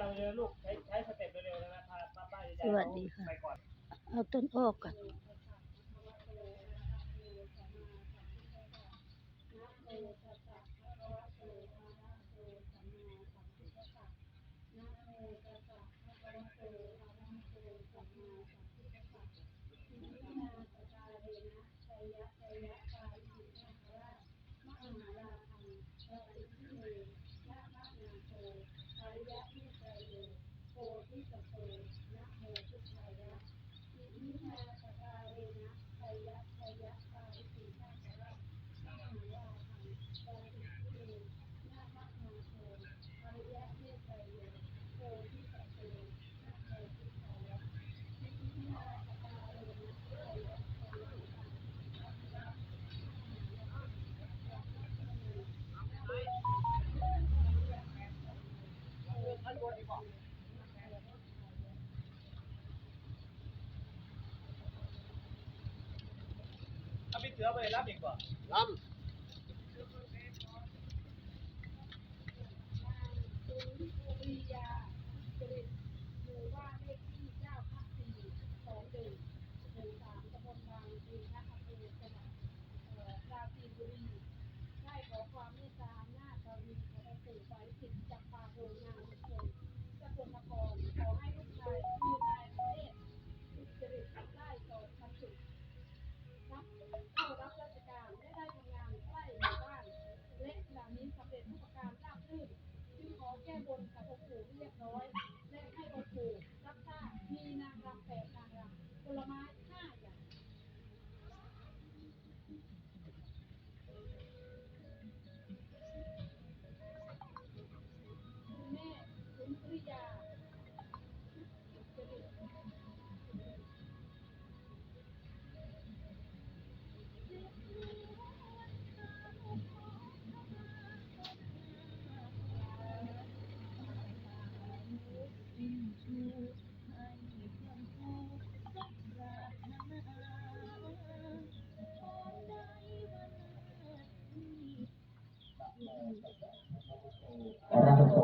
ตังค์เร็วลูต้ใช้สเต็ปนะพาป้าป้าจะวัสดีค่ะ ไปก่อนเอาต้นออกก่อนนะโมตัสสะภะคะวะโต เสือไปรับอีกบ่ลำ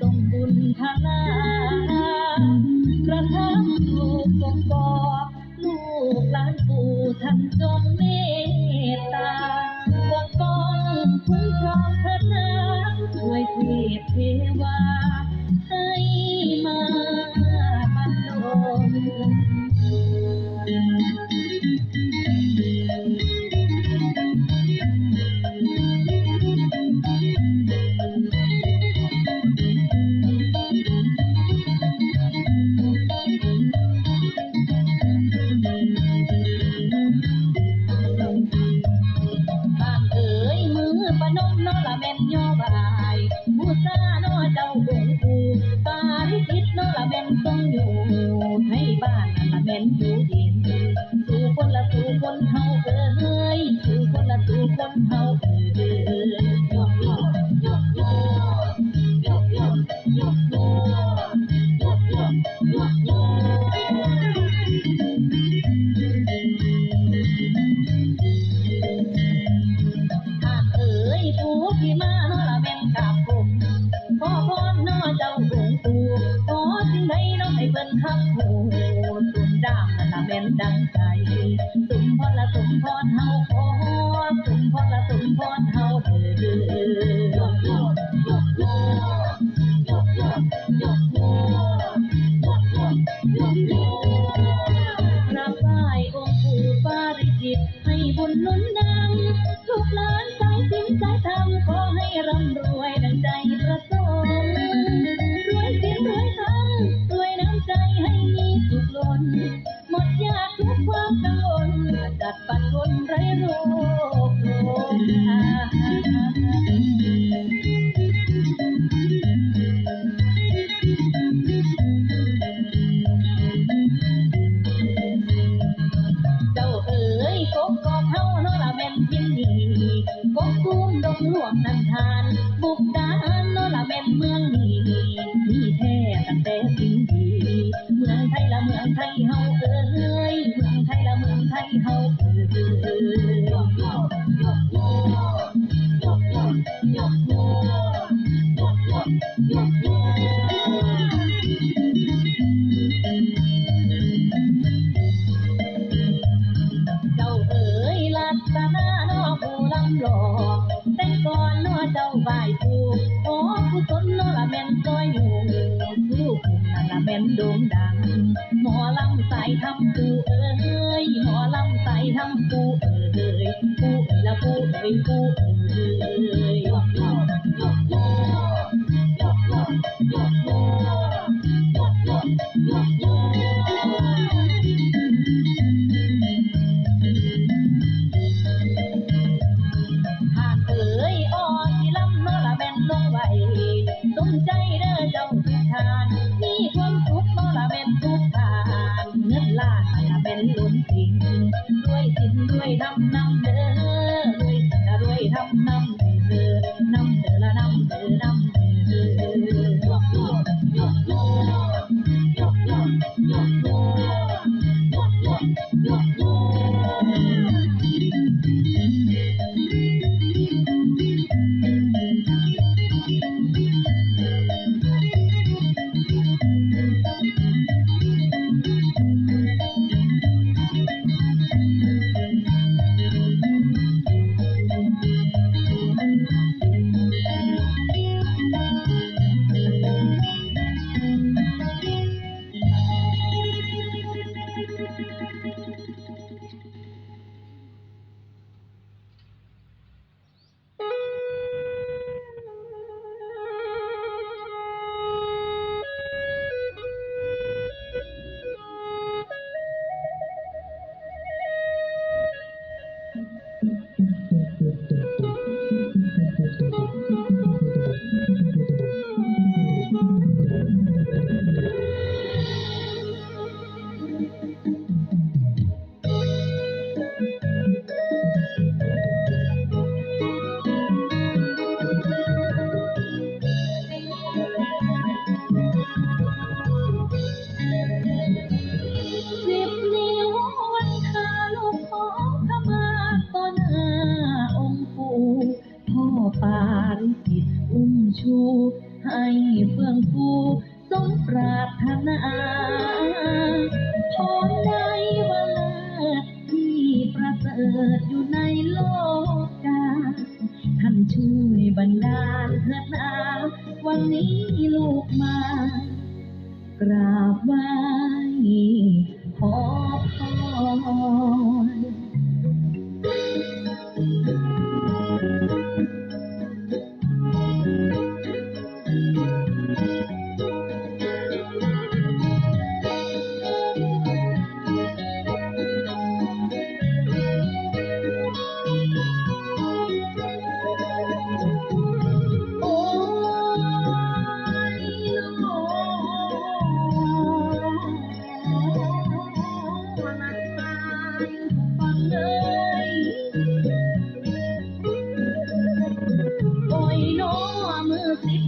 ตรงบุญธนากระทำลูกจนบ่อลูกหลานปู่ท่านจง นหักหูสุดด่างละแม่นดังใจ สุมพอละสุมพรเฮาขอ งหลวงนันทาน บุกดานเนละแม่นเมืองนี้มีแท้ตั้งแต่สิ่งดีเมืองไทยละเมืองไทยเฮาเอ๋ยเมืองไทยละเมืองไทยเฮาเอ๋ยเเกิดอยู่ในโลกาท่านช่วยบันดาลเถิดนาวันนี้ลูกมากราบไหว้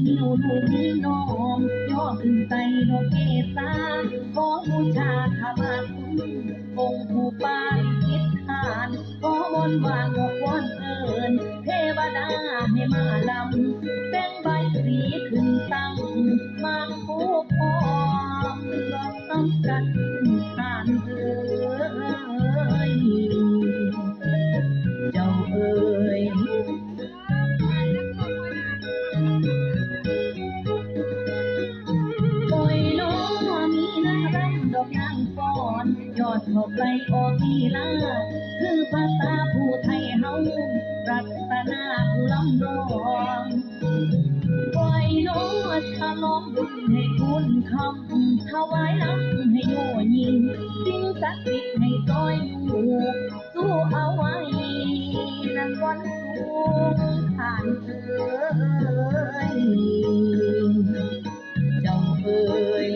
นิ้วหนุ่มน้อมย่อขึ้นใจดอกเกษาขอบูชาขมาคุณองค์ผู้ปาริจิตทานขอวอนวานบอกวอนเอิญเทวดาให้มาลำแต่งใบสีขึ้นตั้งมาผู้พองดอกสำกัดทานเอ่ยเจ้าเอ่ย สักดิ์สิทธิ์ให้ซอยอยู่สู้เอาไว้นั่นวันสูงผ่านเอ่ยเจ้าเอ่ย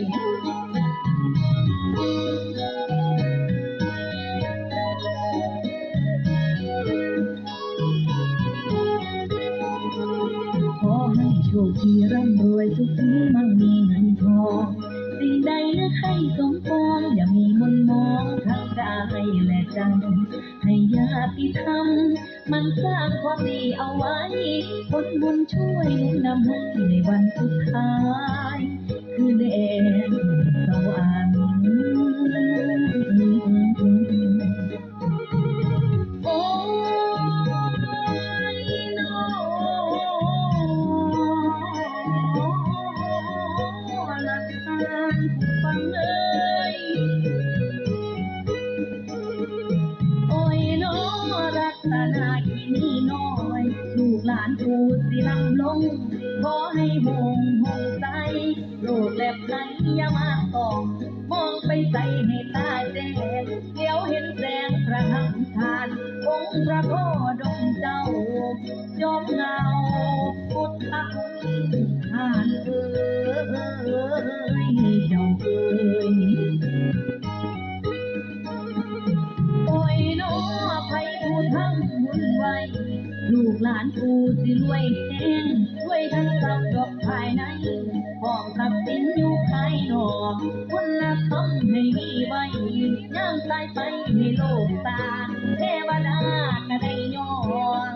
ขอให้โชคดีร่ำรวยสุขสีมั่งมีเงินทองสิ่งใดนึกให้สม ใจให้ญาติธรรมมันสร้างความดีเอาไว้ ผลบุญช่วยหนุนนำให้ในวันสุดท้าย คือแด หังทานองค์พระพ่อดงเจ้ายอมเงาพุทธทานเอ้ยเจ้าเอ้ยโอ้ยน้อไผผู้ทำบุญไว้ลูกหลานผู้สิรวยแห้งช่วยทั้งทรัพย์ดอกภายในพร้อมทรัพย์สินอยู่ภายนอกคนละคำให้มีไว้ ย่างตายไปให้โลกตาเทวดาก็ได้ย้อน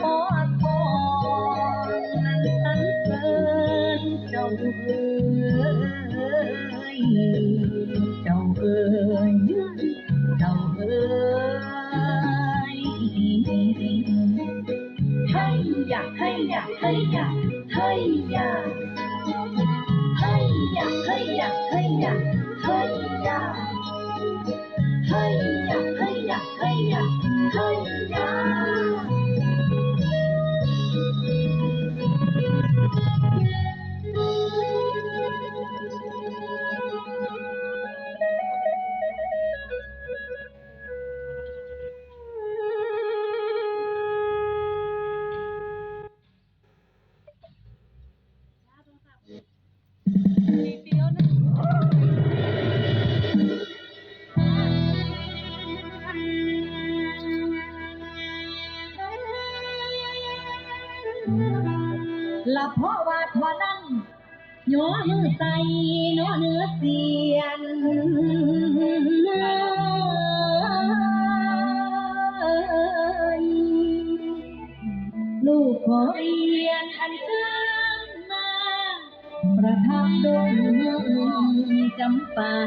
ขอพรนั้นสันเสริญเจ้าเอ้ยเจ้าเอ้ยเจ้าเอ๋ยให้อยากให้อยากให้อยากให้อยากให้อยากให้อยาก Hey. chấm pa